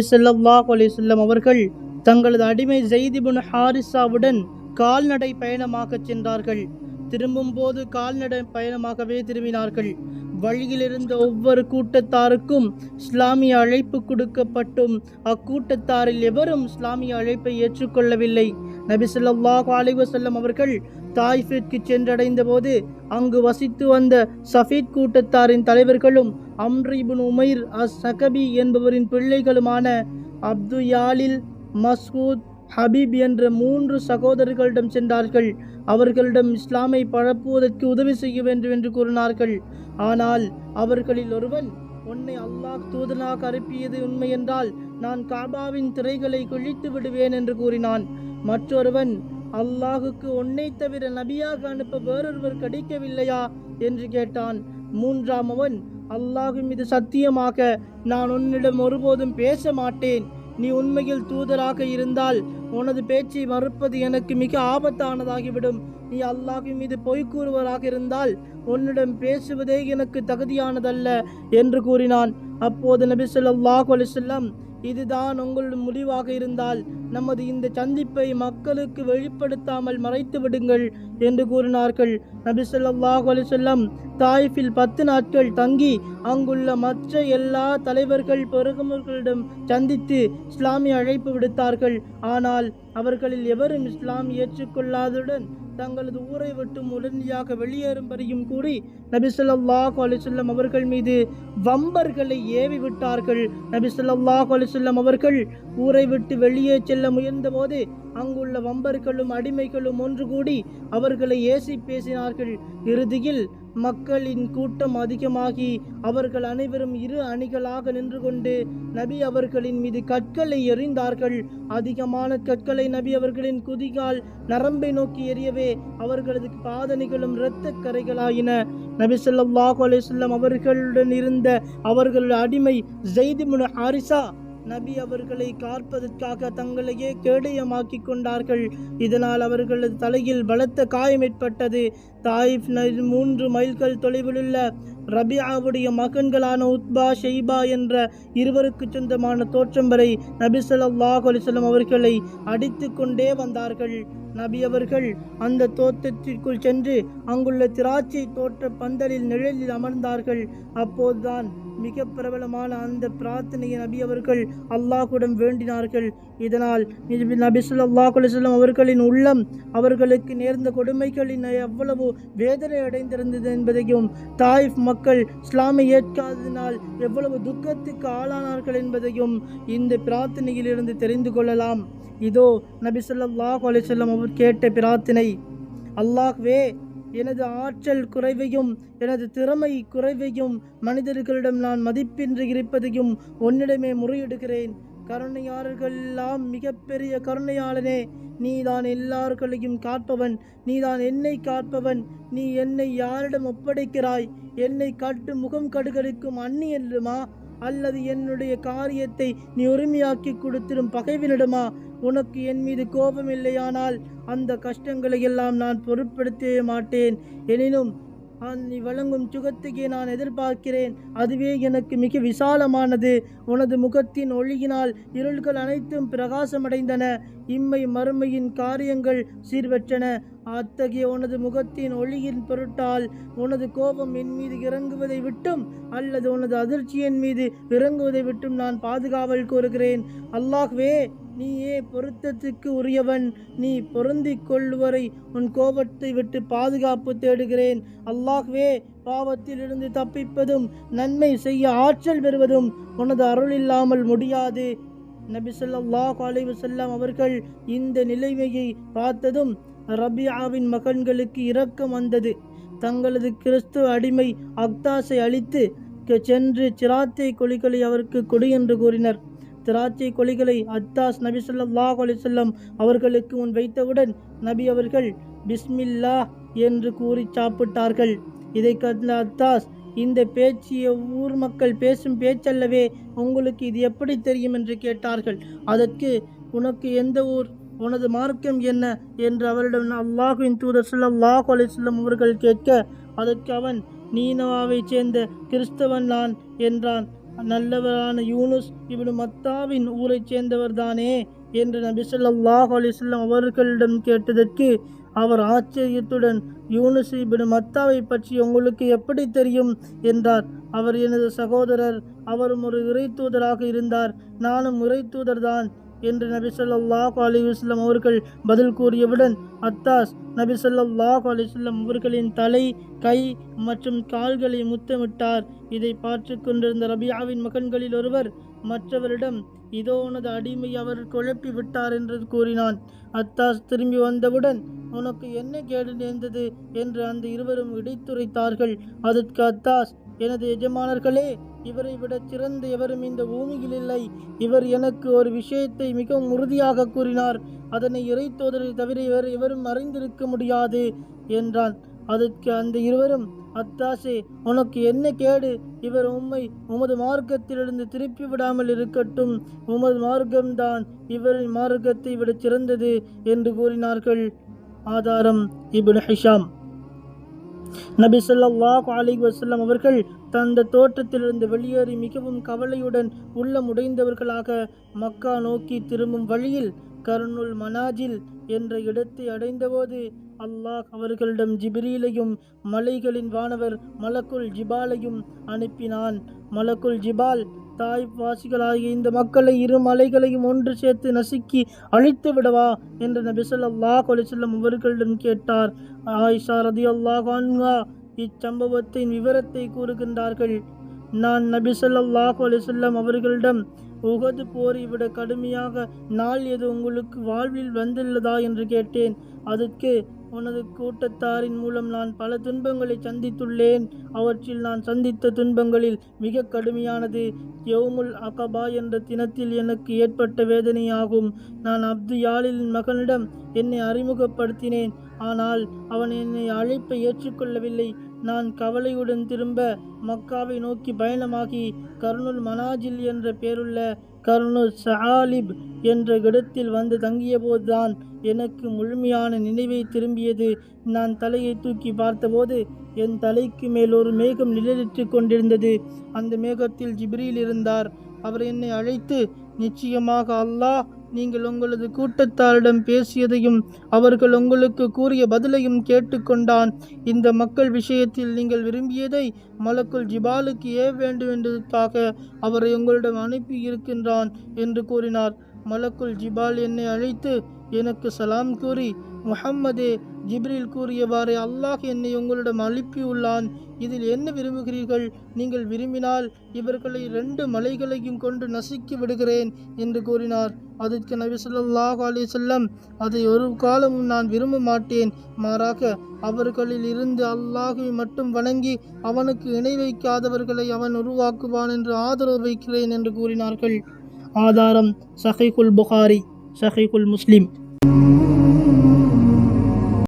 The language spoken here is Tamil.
நபி சொல்லாஹ் அலிசல்லம் அவர்கள் தங்களது அடிமை ஜெய்திபுன் ஹாரிசாவுடன் கால்நடை பயணமாக சென்றார்கள். திரும்பும் போது கால்நடை பயணமாகவே திரும்பினார்கள். வழியில் இருந்த ஒவ்வொரு கூட்டத்தாருக்கும் இஸ்லாமிய அழைப்பு கொடுக்கப்பட்டும். அக்கூட்டத்தாரில் எவரும் இஸ்லாமிய அழைப்பை ஏற்றுக்கொள்ளவில்லை. நபி சொல்லாஹ் அலிவசல்லம் அவர்கள் தாய்ஃபிற்கு சென்றடைந்த போது அங்கு வசித்து வந்த சஃபீத் கூட்டத்தாரின் தலைவர்களும் அம்ரிபுன் உமைர் அஸ் சகபி என்பவரின் பிள்ளைகளுமான அப்து யாலில் மஸ்கூத் ஹபீப் என்ற மூன்று சகோதரர்களிடம் சென்றார்கள். அவர்களிடம் இஸ்லாமை பரப்புவதற்கு உதவி செய்ய வேண்டும் என்று கூறினார்கள். ஆனால் அவர்களில் ஒருவன் உன்னை அல்லாஹ் தூதனாக அனுப்பியது உண்மை என்றால் நான் காபாவின் திரைகளை கிழித்து விடுவேன் என்று கூறினான். மற்றொருவன் அல்லாஹுக்கு உன்னை தவிர நபியாக அனுப்ப வேறொருவர் கிடைக்கவில்லையா? என்று கேட்டான். மூன்றாம் அல்லாஹும் அல்லாஹு மீது சத்தியமாக நான் உன்னிடம் ஒருபோதும் பேச மாட்டேன். நீ உண்மையில் தூதராக இருந்தால் உனது பேச்சை மறுப்பது எனக்கு மிக ஆபத்தானதாகிவிடும். நீ அல்லாஹின் மீது பொய் கூறுவராக இருந்தால் உன்னிடம் பேசுவதே எனக்கு தகுதியானதல்ல என்று கூறினான். அப்போது நபி சொல்லாஹ் அலிசல்லாம் இதுதான் உங்கள் முடிவாக இருந்தால் நமது இந்த சந்திப்பை மக்களுக்கு வெளிப்படுத்தாமல் மறைத்து விடுங்கள் என்று கூறினார்கள். நபி சொல்லாஹ் அலிசல்லம் தாயிஃபில் பத்து நாட்கள் தங்கி அங்குள்ள மற்ற எல்லா தலைவர்கள் பெருகமர்களிடம் சந்தித்து இஸ்லாமிய அழைப்பு விடுத்தார்கள். ஆனால் அவர்களில் எவரும் இஸ்லாம் ஏற்றுக்கொள்ளாததுடன் தங்களது ஊரை விட்டு உடனடியாக வெளியேறும்படியும் கூறி நபிசல்லாஹ் அலிசல்லம் அவர்கள் மீது வம்பர்களை ஏவி விட்டார்கள். நபிசல்லாஹ் அலி செல்லம் அவர்கள் ஊரை விட்டு வெளியே செல்ல முயன்றபோது அங்குள்ள வம்பர்களும் அடிமைகளும் ஒன்று கூடி அவர்களை ஏசி பேசினார்கள். இறுதியில் மக்களின் கூட்டம் அதிகமாகி அவர்கள் அனைவரும் இரு அணிகளாக நின்று கொண்டு நபி அவர்களின் மீது கற்களை எறிந்தார்கள். அதிகமான கற்களை நபி அவர்களின் குதிகால் நரம்பை நோக்கி எரியவே அவர்களது பாதணிகளும் இரத்த கரைகளாயின. நபி சொல்லாஹு அலைஹி அவர்களுடன் இருந்த அவர்கள் அடிமை ஜெய்திமுன் ஹாரிசா நபி அவர்களை காப்பதற்காக தங்களையே கேடயமாக்கி கொண்டார்கள். இதனால் அவர்களது தலையில் பலத்த காயம் ஏற்பட்டது. தாயிஃப் மூன்று மைல்கள் தொலைவிலுள்ள ரபியாவுடைய மகன்களான உத்பா ஷெய்பா என்ற இருவருக்கு சொந்தமான தோற்றம் வரை நபி ஸல்லல்லாஹு அவர்களை அடித்து கொண்டே வந்தார்கள். நபி அவர்கள் அந்த தோட்டத்திற்குள் சென்று அங்குள்ள திராட்சை தோற்ற பந்தலில் நிழலில் அமர்ந்தார்கள். அப்போதுதான் மிக பிரபலமான அந்த பிரார்த்தனையை நபி அவர்கள் அல்லாஹுடன் வேண்டினார்கள். இதனால் நபி நபி ஸல்லல்லாஹு அவர்களின் உள்ளம் அவர்களுக்கு நேர்ந்த கொடுமைகளின் எவ்வளவு வேதனை அடைந்திருந்தது என்பதையும் தாயிஃப் மக்கள் இஸ்லாமை ஏற்காததினால் எவ்வளவு துக்கத்துக்கு ஆளானார்கள் என்பதையும் இந்த பிரார்த்தனையிலிருந்து தெரிந்து கொள்ளலாம். இதோ நபி சொல்லாஹ் அலைஹி அவர் கேட்ட பிரார்த்தனை அல்லாஹ்வே எனது ஆற்றல் குறைவையும் எனது திறமை குறைவையும் மனிதர்களிடம் நான் மதிப்பின்றி இருப்பதையும் உன்னிடமே முறையிடுகிறேன் கருணையாளர்கள் எல்லாம் மிகப்பெரிய கருணையாளனே. நீதான் எல்லார்களையும் காப்பவன். நீதான் என்னை காப்பவன். நீ என்னை யாரிடம் ஒப்படைக்கிறாய்? என்னை காட்டு முகம் கடுகடுக்கும் அந்நியனுமா அல்லது என்னுடைய காரியத்தை நீ உரிமையாக்கி கொடுத்திடும் பகைவனிடமா? உனக்கு என் மீது கோபம் இல்லையானால் அந்த கஷ்டங்களை எல்லாம் நான் பொருட்படுத்தவே மாட்டேன். எனினும் நீ வழங்கும் சுகத்துக்கே நான் எதிர்பார்க்கிறேன். அதுவே எனக்கு மிக விசாலமானது. உனது முகத்தின் ஒளியினால் இருள்கள் அனைத்தும் பிரகாசமடைந்தன. இம்மை மறுமையின் காரியங்கள் சீர்பெற்றன. அத்தகைய உனது முகத்தின் ஒளியின் பொருட்டால் உனது கோபம் என் மீது இறங்குவதை விட்டும் அல்லது உனது அதிர்ச்சியின் மீது இறங்குவதை விட்டும் நான் பாதுகாவல் கோருகிறேன். அல்லாஹ்வே நீயே பொருத்தத்துக்கு உரியவன். நீ பொருந்திக் கொள்வரை உன் கோபத்தை விட்டு பாதுகாப்பு தேடுகிறேன். அல்லாஹ்வே பாவத்திலிருந்து தப்பிப்பதும் நன்மை செய்ய ஆற்றல் பெறுவதும் உனது அருள் இல்லாமல் முடியாது. நபி ஸல்லல்லாஹு அலைஹி அவர்கள் இந்த நிலைமையை பார்த்ததும் ரபியாவின் மகன்களுக்கு இரக்கம் வந்தது. தங்களது கிறிஸ்துவ அடிமை அக்தாஸை அழித்து சென்று சிராத்தை கொலிகளை அவருக்கு கொடு என்று கூறினர். திராட்சை கொலிகளை அத்தாஸ் நபி சொல்லாஹ் அலிசல்லம் அவர்களுக்கு முன் வைத்தவுடன் நபி அவர்கள் பிஸ்மில்லா என்று கூறி சாப்பிட்டார்கள். இதை கண்ட அத்தாஸ் இந்த பேச்சு ஊர் மக்கள் பேசும் பேச்சல்லவே உங்களுக்கு இது எப்படி தெரியும்? என்று கேட்டார்கள். அதற்கு உனக்கு எந்த ஊர் உனது மார்க்கம் என்ன? என்று அவரிடம் அல்லாஹுவின் தூதர் சொல்லாஹ் அலைஹி அவர்கள் கேட்க அதற்கு அவன் நீனவாவைச் சேர்ந்த கிறிஸ்தவன் நான் என்றான். நல்லவரான யூனுஸ் இவனு மத்தாவின் ஊரைச் சேர்ந்தவர்தானே என்று நபி சொல்லாஹ் அலிஸ்லாம் அவர்களிடம் கேட்டதற்கு அவர் ஆச்சரியத்துடன் யூனுஸ் இபின் மத்தாவை பற்றி உங்களுக்கு எப்படி தெரியும்? என்றார். அவர் எனது சகோதரர். அவரும் ஒரு இறை தூதராக இருந்தார். நானும் இறை தூதர்தான் என்று நபி சொல்லாஹ் அலைஹி அவர்கள் பதில் கூறியவுடன் அத்தாஸ் நபி சொல்லாஹ் அலைஹி அவர்களின் தலை கை மற்றும் கால்களை முத்தமிட்டார். இதை பார்த்து கொண்டிருந்த ரபியாவின் மகன்களில் ஒருவர் மற்றவரிடம் இதோ உனது அடிமை அவர் குழப்பி விட்டார் என்று கூறினான். அத்தாஸ் திரும்பி வந்தவுடன் உனக்கு என்ன கேடு நேர்ந்தது? என்று அந்த இருவரும் இடைத்துரைத்தார்கள். அதற்கு அத்தாஸ் எனது எஜமானர்களே இவரை விட சிறந்த எவரும் இந்த பூமியில் இல்லை. இவர் எனக்கு ஒரு விஷயத்தை மிகவும் உறுதியாக கூறினார். அதனை இறைத்தோதரை தவிர இவர் எவரும் அறிந்திருக்க முடியாது என்றான். அதற்கு அந்த இருவரும் அத்தாசே உனக்கு என்ன கேடு? இவர் உம்மை உமது மார்க்கத்திலிருந்து திருப்பி விடாமல் இருக்கட்டும். உமது மார்க்கம்தான் இவரின் மார்க்கத்தை விட சிறந்தது என்று கூறினார்கள். ஆதாரம் இபின் ஹிஷாம். நபி ஸல்லல்லாஹு அலி வசல்லம் அவர்கள் தந்த தோட்டத்திலிருந்து வெளியேறி மிகவும் கவலையுடன் உள்ளம் உடைந்தவர்களாக மக்கா நோக்கி திரும்பும் வழியில் கருணுல் மனாஜில் என்ற இடத்தை அடைந்தபோது அல்லாஹ் அவர்களிடம் ஜிப்ரீலையும் மலைகளின் வானவர் மலக்குல் ஜிபாலையும் அனுப்பினான். மலக்குல் ஜிபால் தாய் இந்த மக்களை இரு மலைகளையும் ஒன்று சேர்த்து நசுக்கி அழித்து விடவா என்று நபி ஸல்லல்லாஹு அலைஹி வஸல்லம் அவர்களிடம் கேட்டார். ஆயிஷா ரதி அன்ஹா இச்சம்பவத்தின் விவரத்தை கூறுகின்றார்கள். நான் நபி ஸல்லல்லாஹு அலைஹி செல்லம் அவர்களிடம் உகது போரை விட கடுமையாக நாள் எது உங்களுக்கு வாழ்வில் வந்துள்ளதா? என்று கேட்டேன். அதற்கு உனது கூட்டத்தாரின் மூலம் நான் பல துன்பங்களை சந்தித்துள்ளேன். அவற்றில் நான் சந்தித்த துன்பங்களில் மிக கடுமையானது யவுமுல் அகபா என்ற தினத்தில் எனக்கு ஏற்பட்ட வேதனையாகும். நான் அப்து யாலின் மகனிடம் என்னை அறிமுகப்படுத்தினேன். ஆனால் அவன் என்னை அழைப்பை ஏற்றுக்கொள்ளவில்லை. நான் கவலையுடன் திரும்ப மக்காவை நோக்கி பயணமாகி கர்னுல் மனாஜில் என்ற பெயருள்ள கர்னுல் சஹாலிப் என்ற இடத்தில் வந்து தங்கியபோதுதான் எனக்கு முழுமையான நினைவை திரும்பியது. நான் தலையை தூக்கி பார்த்தபோது என் தலைக்கு மேல் ஒரு மேகம் நிழலிட்டு கொண்டிருந்தது. அந்த மேகத்தில் ஜிப்ரியில் இருந்தார். அவர் என்னை அழைத்து நிச்சயமாக அல்லாஹ் நீங்கள் உங்களது கூட்டத்தாரிடம் பேசியதையும் அவர்கள் உங்களுக்கு கூறிய பதிலையும் கேட்டுக்கொண்டான். இந்த மக்கள் விஷயத்தில் நீங்கள் விரும்பியதை மலக்குள் ஜிபாலுக்கு ஏ வேண்டும் என்பதற்காக அவரை உங்களிடம் அனுப்பி இருக்கின்றான் என்று கூறினார். மலக்குள் ஜிபால் என்னை அழைத்து எனக்கு சலாம் கூறி முஹம்மதே ஜிப்ரில் கூறியவாறு அல்லாஹ் என்னை உங்களிடம் அனுப்பியுள்ளான். இதில் என்ன விரும்புகிறீர்கள்? நீங்கள் விரும்பினால் இவர்களை ரெண்டு மலைகளையும் கொண்டு நசுக்கி விடுகிறேன் என்று கூறினார். அதற்கு நபி ஸல்லல்லாஹு அலி செல்லம் அதை ஒரு காலமும் நான் விரும்ப மாட்டேன் மாறாக அவர்களில் இருந்து அல்லாஹுவை மட்டும் வணங்கி அவனுக்கு இணை வைக்காதவர்களை அவன் உருவாக்குவான் என்று ஆதரவு வைக்கிறேன் என்று கூறினார்கள். ஆதாரம் சஹீகுல் புகாரி சஹீகுல் முஸ்லிம்.